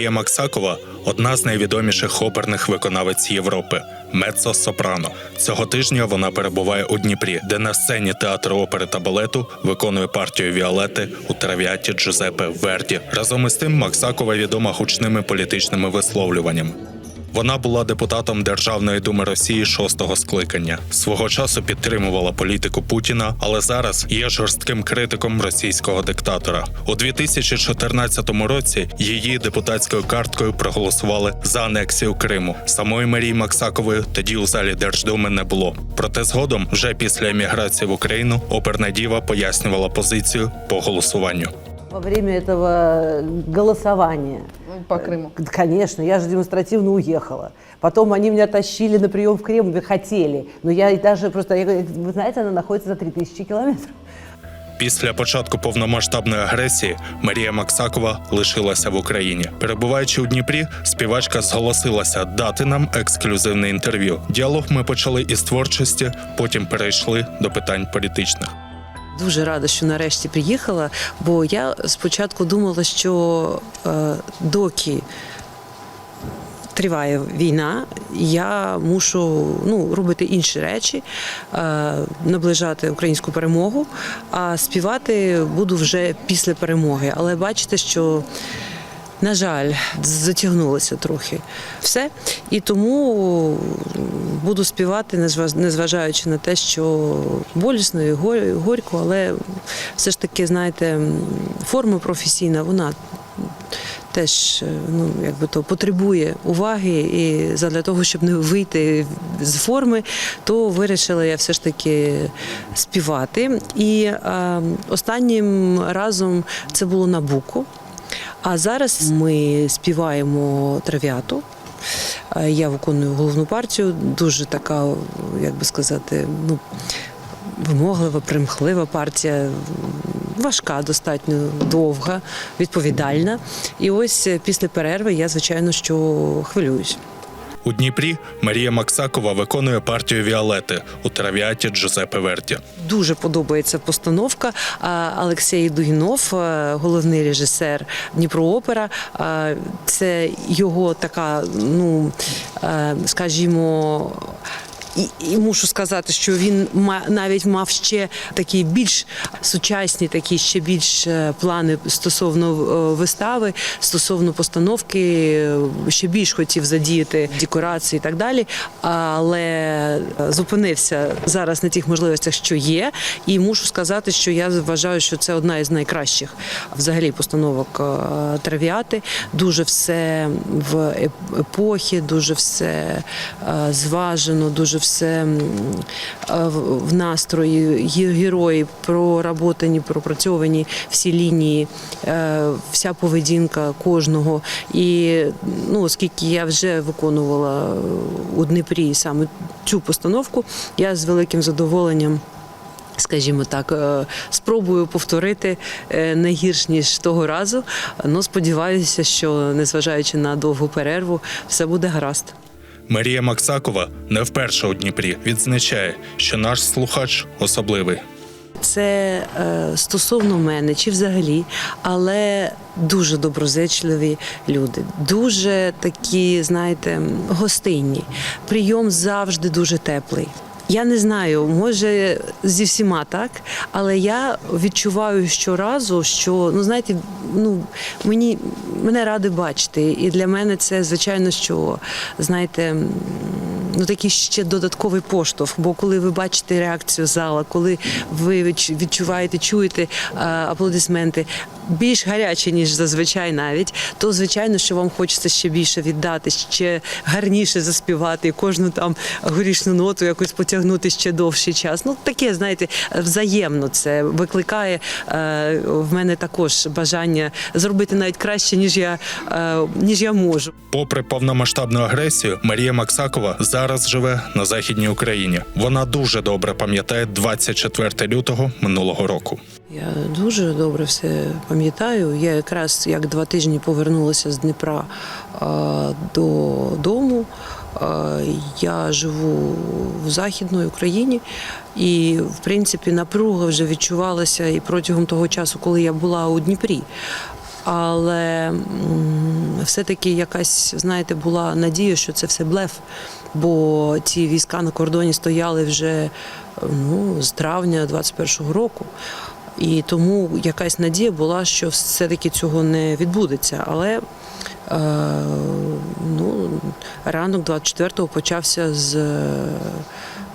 Марія Максакова одна з найвідоміших оперних виконавець Європи. Мецо Сопрано. Цього тижня вона перебуває у Дніпрі, де на сцені театру опери та балету виконує партію Віолети у травіаті Джузепе Верді. Разом із тим Максакова відома гучними політичними висловлюваннями. Вона була депутатом Державної думи Росії шостого скликання. Свого часу підтримувала політику Путіна, але зараз є жорстким критиком російського диктатора. У 2014 році її депутатською карткою проголосували за анексію Криму. Самої Марії Максакової тоді у залі Держдуми не було. Проте згодом, вже після еміграції в Україну, оперна діва пояснювала позицію по голосуванню Во время этого голосования, По Крыму. конечно, я же демонстративно уехала. Потом они меня тащили на прием в Кремль, хотели. Но я и даже просто, я говорю, вы знаете, она находится за 3000 километров. Після початку повномасштабної агресії Марія Максакова лишилася в Україні. Перебуваючи у Дніпрі, співачка зголосилася дати нам ексклюзивне інтерв'ю. Діалог ми почали із творчості, потім перейшли до питань політичних. Дуже рада, що нарешті приїхала, бо я спочатку думала, що е, доки триває війна, я мушу ну, робити інші речі, е, наближати українську перемогу, а співати буду вже після перемоги. Але бачите, що на жаль, затягнулося трохи все. І тому буду співати, незваж- незважаючи на те, що болісно і горько, але все ж таки, знаєте, форма професійна, вона теж ну, якби то потребує уваги. І задля того, щоб не вийти з форми, то вирішила я все ж таки співати. І е, останнім разом це було на буку. А зараз ми співаємо травіату. Е, Я виконую головну партію, дуже така, як би сказати, ну, вимоглива, примхлива партія, важка, достатньо довга, відповідальна. І ось е, після перерви я, звичайно, що хвилююсь. У Дніпрі Марія Максакова виконує партію Віолети у травіаті Джузеппе Верді. Дуже подобається постановка. Олексій Дугінов, е, головний режисер Дніпроопера. Це його така, ну е, скажімо. І, і мушу сказати, що він ма, навіть мав ще такі більш сучасні, такі ще більш е, плани стосовно е, вистави, стосовно постановки, е, ще більш хотів задіяти декорації і так далі. Але зупинився зараз на тих можливостях, що є. І мушу сказати, що я вважаю, що це одна із найкращих взагалі постановок травіати. Дуже все в епохі, дуже все зважено, дуже все м, е, в настрої. Герої проработані, пропрацьовані всі лінії, е, вся поведінка кожного. І ну, оскільки я вже виконувала у Дніпрі саме цю постановку, я з великим задоволенням. Скажімо так, е, спробую повторити е, не гірш ніж того разу. Ну сподіваюся, що незважаючи на довгу перерву, все буде гаразд. Марія Максакова не вперше у Дніпрі відзначає, що наш слухач особливий. Це е, стосовно мене чи взагалі, але дуже доброзичливі люди, дуже такі, знаєте, гостинні. Прийом завжди дуже теплий. Я не знаю, може зі всіма так, але я відчуваю щоразу, що ну знаєте, ну мені мене ради бачити, і для мене це звичайно, що знаєте. Ну, такий ще додатковий поштовх. Бо коли ви бачите реакцію зала, коли ви відчуваєте, чуєте аплодисменти більш гарячі, ніж зазвичай навіть, то звичайно, що вам хочеться ще більше віддати, ще гарніше заспівати, кожну там горішну ноту якось потягнути ще довший час. Ну таке, знаєте, взаємно це викликає е, в мене також бажання зробити навіть краще, ніж я, е, ніж я можу. Попри повномасштабну агресію, Марія Максакова зараз живе на західній Україні. Вона дуже добре пам'ятає 24 лютого минулого року. Я дуже добре все пам'ятаю. Я якраз як два тижні повернулася з Дніпра е, додому. Е, Я живу в Західній Україні, і в принципі напруга вже відчувалася і протягом того часу, коли я була у Дніпрі. Але все-таки якась, знаєте, була надія, що це все блеф. Бо ці війська на кордоні стояли вже ну, з травня 21-го року. І тому якась надія була, що все-таки цього не відбудеться. Але ну, ранок 24-го почався з,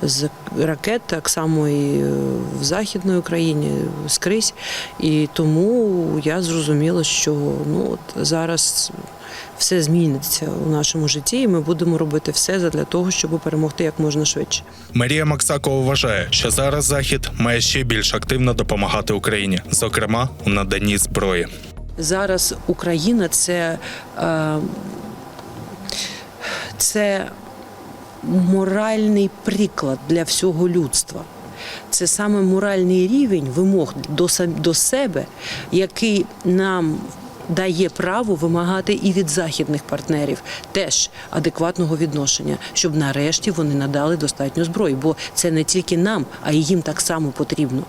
з ракет, так само і в Західній Україні скрізь. І тому я зрозуміла, що ну, от зараз все зміниться у нашому житті, і ми будемо робити все для того, щоб перемогти як можна швидше. Марія Максакова вважає, що зараз Захід має ще більш активно допомагати Україні, зокрема у наданні зброї. Зараз Україна це, е, це моральний приклад для всього людства. Це саме моральний рівень вимог до, до себе, який нам дає право вимагати і від західних партнерів теж адекватного відношення, щоб нарешті вони надали достатньо зброї. Бо це не тільки нам, а й їм так само потрібно,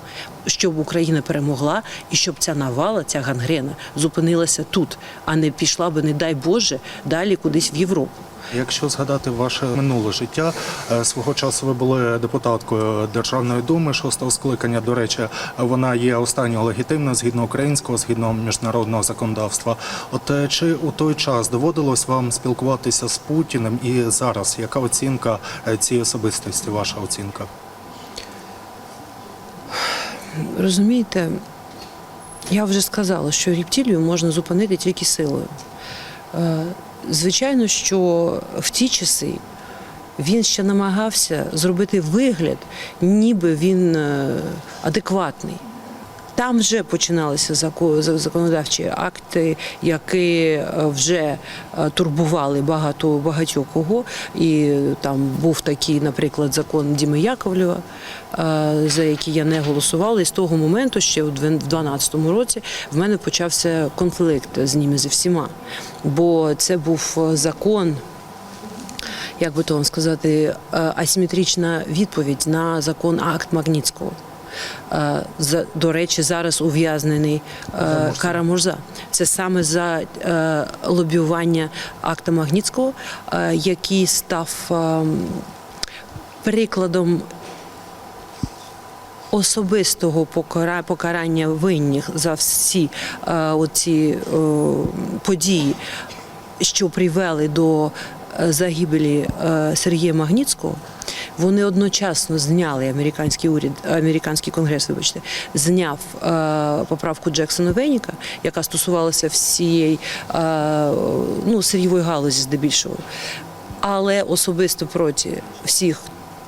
щоб Україна перемогла і щоб ця навала, ця гангрена зупинилася тут, а не пішла би, не дай Боже, далі кудись в Європу. Якщо згадати ваше минуле життя, е, свого часу ви були депутаткою Державної думи шостого скликання. До речі, вона є останньою легітимною згідно українського, згідно міжнародного законодавства. От е, чи у той час доводилось вам спілкуватися з Путіним і зараз? Яка оцінка е, цієї особистості? Ваша оцінка? Розумієте, я вже сказала, що рептилію можна зупинити тільки силою. Звичайно, що в ті часи він ще намагався зробити вигляд, ніби він е, адекватний. Там вже починалися зако- законодавчі акти, які е, вже е, турбували багато багатьох кого. І там був такий, наприклад, закон Діми Яковлєва, е, за який я не голосувала. І з того моменту, ще у 2012 році, в мене почався конфлікт з ними зі всіма. Бо це був е, закон як би то вам сказати, е, асиметрична відповідь на закон акт Магнітського. Е, До речі, зараз ув'язнений е, Карамурза. Це саме за е, лобіювання акта Магнітського, е, який став прикладом особистого покара- покарання винних за всі е, оці е, події, що привели до загибелі е, Сергія Магнітського. Вони одночасно зняли американський уряд, американський конгрес, вибачте, зняв е, поправку Джексона Веніка, яка стосувалася всієї е, ну, сирійової галузі здебільшого. Але особисто проти всіх,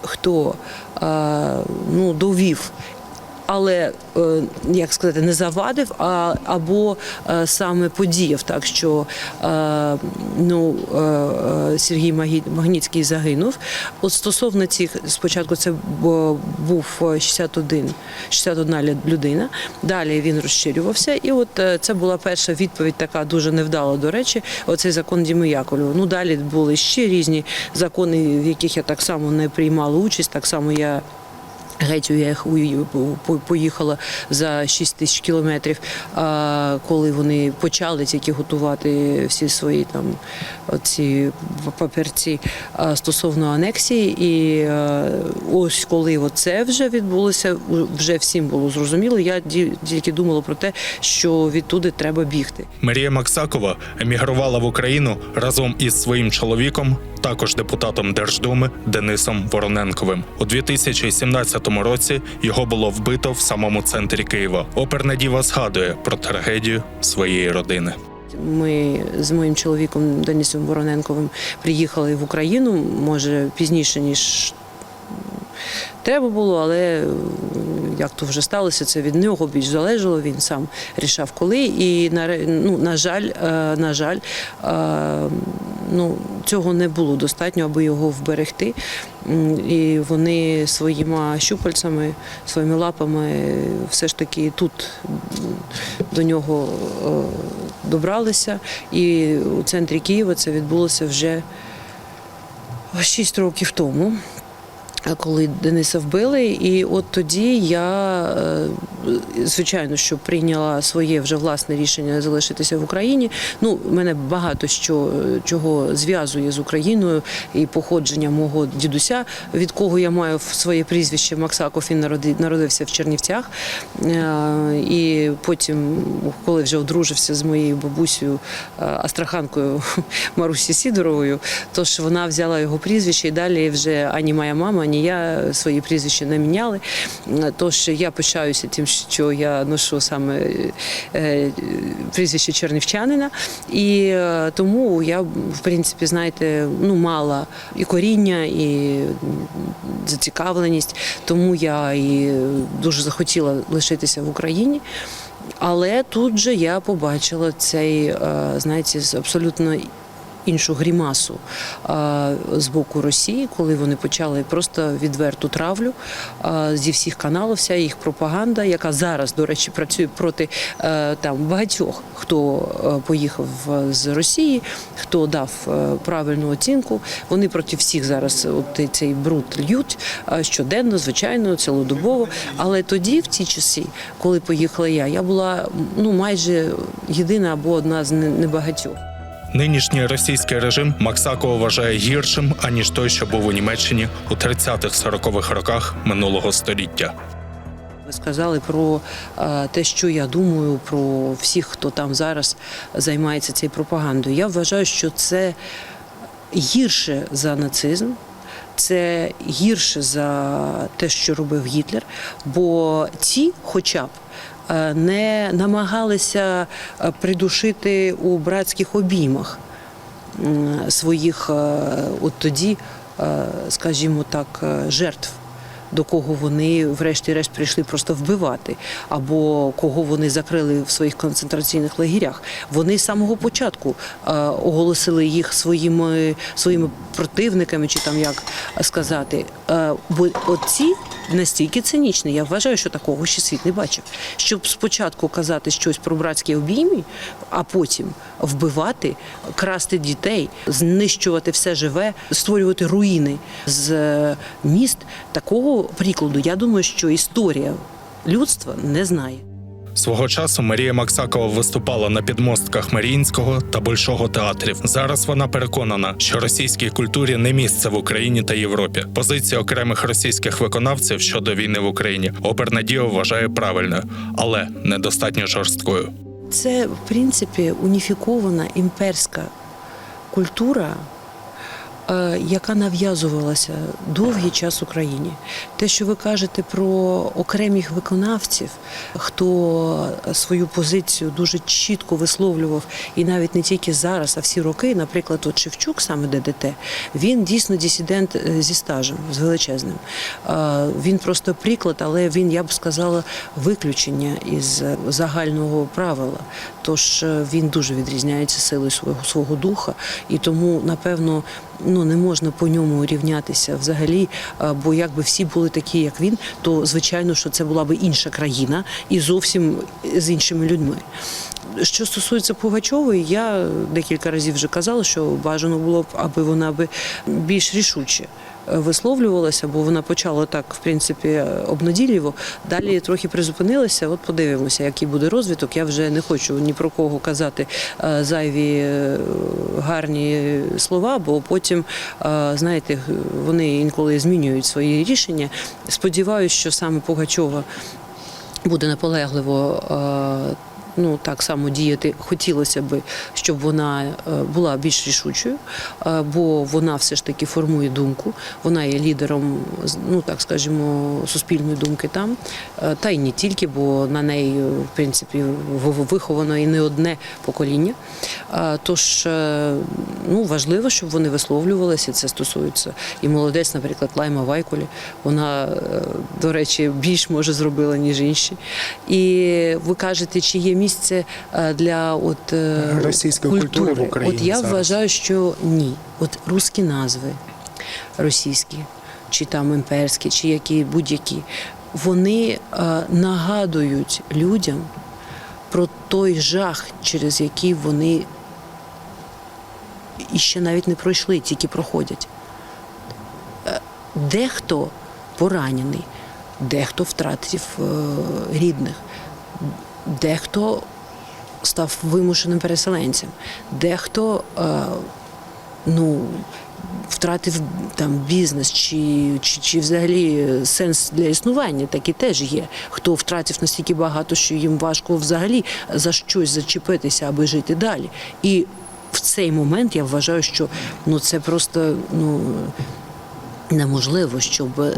хто е, ну, довів. Але е, як сказати, не завадив, а або е, саме подіяв так, що е, ну, Сергій Магнітський загинув. От стосовно цих, спочатку це бу- був 61, 61 лю- людина. Далі він розширювався, і от це була перша відповідь, така дуже невдала. До речі, оцей закон Діми Яковлєва. Ну далі були ще різні закони, в яких я так само не приймала участь. Так само я. Геть поїхала за 6 тисяч кілометрів, а коли вони почали тільки готувати всі свої там ці папірці стосовно анексії. І ось коли це вже відбулося, вже всім було зрозуміло. Я тільки думала про те, що відтуди треба бігти. Марія Максакова емігрувала в Україну разом із своїм чоловіком, також депутатом Держдуми Денисом Вороненковим. У 2017 році його було вбито в самому центрі Києва. Оперна діва згадує про трагедію своєї родини. Ми з моїм чоловіком Денисом Вороненковим приїхали в Україну, може пізніше ніж треба було, але як то вже сталося, це від нього більш залежало. Він сам рішав коли. І на ну, на жаль, е, на жаль, е, ну цього не було достатньо, аби його вберегти. І вони своїми щупальцями, своїми лапами все ж таки тут до нього е, добралися. І у центрі Києва це відбулося вже 6 років тому. коли Дениса вбили, і от тоді я е, звичайно, що прийняла своє вже власне рішення залишитися в Україні. Ну, мене багато що чого зв'язує з Україною і походження мого дідуся, від кого я маю своє прізвище Максаков. Він народився в Чернівцях. Е, І потім, коли вже одружився з моєю бабусею е, Астраханкою Марусі Сідоровою, тож вона взяла його прізвище і далі вже ані моя мама, ані я свої прізвища не міняли. Е, Тож я пишаюся тим, що я ношу саме е, прізвище чернівчанина, і е, тому я, в принципі, знаєте, ну мала і коріння, і зацікавленість, тому я і дуже захотіла лишитися в Україні. Але тут же я побачила цей, е, знаєте, абсолютно іншу грімасу е, з боку Росії, коли вони почали просто відверту травлю е, зі всіх каналів, вся їх пропаганда, яка зараз, до речі, працює проти е, там багатьох, хто поїхав з Росії, хто дав правильну оцінку. Вони проти всіх зараз от цей бруд льють щоденно, звичайно, цілодобово. Але тоді, в ті часи, коли поїхала я, я була ну майже єдина або одна з небагатьох. Нинішній російський режим Максакова вважає гіршим аніж той, що був у Німеччині у 30-40-х роках минулого століття. Ви сказали про е, те, що я думаю про всіх, хто там зараз займається цією пропагандою. Я вважаю, що це гірше за нацизм. Це гірше за те, що робив Гітлер, бо ті, хоча б, не намагалися е, придушити у братських обіймах своїх е, от тоді, е, скажімо так, е, жертв. До кого вони, врешті-решт, прийшли просто вбивати, або кого вони закрили в своїх концентраційних лагерях. Вони з самого початку е, оголосили їх своїми своїми противниками, чи там як сказати. Е, бо оці настільки цинічний. Я вважаю, що такого ще світ не бачив. Щоб спочатку казати щось про братські обійми, а потім вбивати, красти дітей, знищувати все живе, створювати руїни з е, міст. Такого прикладу, я думаю, що історія людства не знає. Свого часу Марія Максакова виступала на підмостках Маріїнського та Большого театрів. Зараз вона переконана, що російській культурі не місце в Україні та Європі. Позиція окремих російських виконавців щодо війни в Україні оперна діо вважає правильною, але недостатньо жорсткою. Це, в принципі, уніфікована імперська культура, яка нав'язувалася довгий час Україні. Те, що ви кажете про окремих виконавців, хто свою позицію дуже чітко висловлював, і навіть не тільки зараз, а всі роки, наприклад, от Шевчук, саме ДДТ, він дійсно дисидент е, зі стажем, з величезним. Е, Він просто приклад, але він, я б сказала, виключення із загального правила. Тож е, він дуже відрізняється силою свого свого духа, і тому, напевно, ну не можна по ньому рівнятися взагалі. Бо якби всі були такі, як він, то звичайно, що це була би інша країна і зовсім з іншими людьми. Що стосується Пугачової, я декілька разів вже казала, що бажано було б, аби вона би більш рішуче висловлювалася, бо вона почала так, в принципі, обнадійливо. Далі трохи призупинилася. От подивимося, який буде розвиток. Я вже не хочу ні про кого казати е, зайві е, гарні слова, бо потім, е, знаєте, вони інколи змінюють свої рішення. Сподіваюся, що саме Пугачова буде наполегливо. Ну, так само діяти хотілося б, щоб вона е, була більш рішучою, е, бо вона все ж таки формує думку. Вона є лідером, ну так скажімо, суспільної думки там, Е, та й не тільки, бо на неї, в принципі, виховано і не одне покоління. Тож ну, важливо, щоб вони висловлювалися. Це стосується і молодець, наприклад, Лайма Вайкулі. Вона, до речі, більш може зробила, ніж інші. І ви кажете, чи є місце е, для от, е, Російської культури в Україні От я зараз? вважаю, що ні. От русські назви російські, чи там імперські, чи які будь-які, вони е, нагадують людям про той жах, через який вони і ще навіть не пройшли, тільки проходять. Дехто поранений, дехто втратив рідних, дехто став вимушеним переселенцем, дехто е, ну, втратив там бізнес чи, чи, чи взагалі сенс для існування, такі теж є. Хто втратив настільки багато, що їм важко взагалі за щось зачепитися, аби жити далі. І в цей момент я вважаю, що ну це просто ну. Неможливо, щоб е,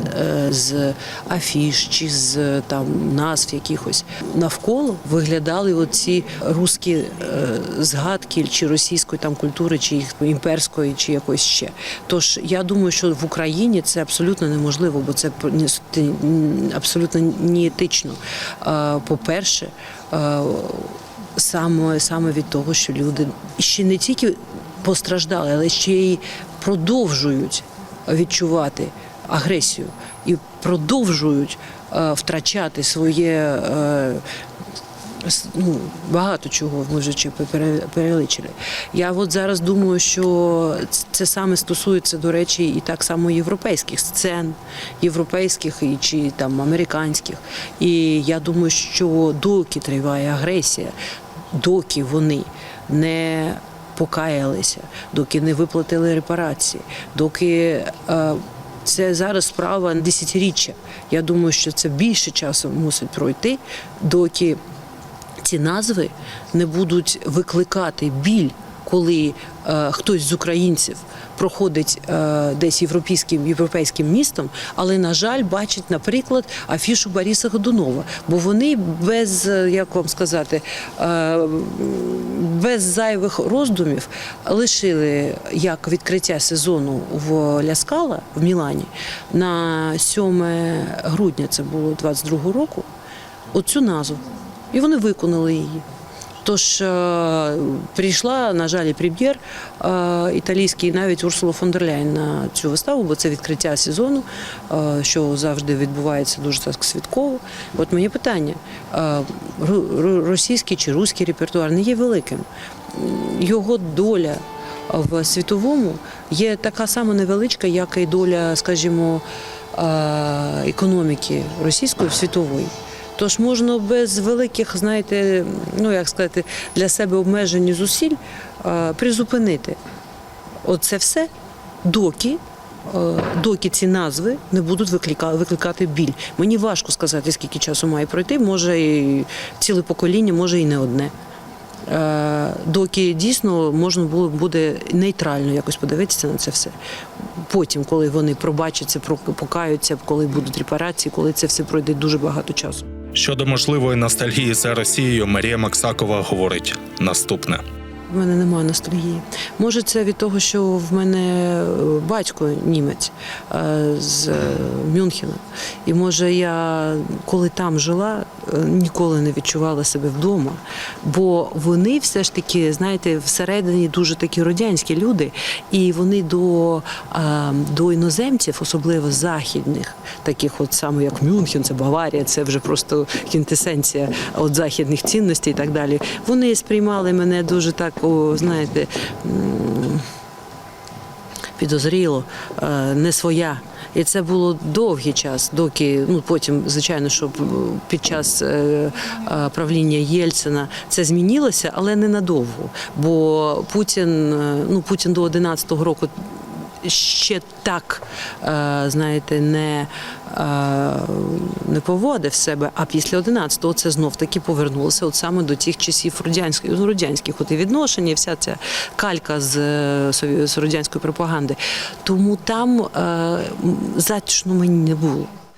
з афіш чи з там назв якихось навколо виглядали оці русські е, згадки чи російської там культури, чи їх імперської, чи якось ще. Тож я думаю, що в Україні це абсолютно неможливо, бо це абсолютно не етично. По-перше, саме, саме від того, що люди ще не тільки постраждали, але ще й продовжують відчувати агресію і продовжують е, втрачати своє. Е, ну, багато чого ми вже чи пере- переличили. Я от зараз думаю, що це саме стосується, до речі, і так само європейських сцен, європейських і чи там американських. І я думаю, що доки триває агресія, доки вони не покаялися, доки не виплатили репарації, доки е, це зараз справа десятиріччя. Я думаю, що це більше часу мусить пройти, доки ці назви не будуть викликати біль, коли е, хтось з українців проходить е, десь європейським європейським містом, але на жаль бачить, наприклад, афішу Бориса Годунова. Бо вони без як вам сказати, е, без зайвих роздумів лишили як відкриття сезону в Ляскала в Мілані на 7 грудня. Це було 22-го року. Оцю назву. І вони виконали її. Тож е, прийшла, на жаль, прем'єр е, італійський, навіть Урсула фон дер Ляйн на цю виставу, бо це відкриття сезону, е, що завжди відбувається дуже так святково. От моє питання: російський чи руський репертуар не є великим. Його доля в світовому є така сама невеличка, як і доля, скажімо, економіки російської світової. Тож можна без великих, знаєте, ну як сказати, для себе обмежень зусиль е, призупинити оце все, доки. е, Доки ці назви не будуть викликати біль. Мені важко сказати, скільки часу має пройти, може і ціле покоління, може і не одне. Е, Доки дійсно можна було буде нейтрально якось подивитися на це все. Потім, коли вони пробачаться, про- покаються, коли будуть репарації, коли це все пройде дуже багато часу. Щодо можливої ностальгії за Росією, Марія Максакова говорить наступне. В мене немає ностальгії. Може, це від того, що в мене е, батько німець е, з Мюнхена. І може я, коли там жила, ніколи не відчувала себе вдома. Бо вони все ж таки, знаєте, всередині дуже такі радянські люди, і вони до, до іноземців, особливо західних, таких от саме як Мюнхен, це Баварія, це вже просто квінтесенція от західних цінностей і так далі. Вони сприймали мене дуже так, о, знаєте. Підозріло, е, не своя. І це було довгий час, доки ну потім, звичайно, що під час е, е, правління Єльцина це змінилося, але ненадовго. Бо Путін, е, ну Путін до 11-го року ще так, е, знаєте, не, е, не поводив себе. А після 11-го це знов таки повернулося от саме до тих часів радянських, ну, радянських от і відношень, і вся ця калька з, е, з радянської пропаганди. Тому там затишно мені не було.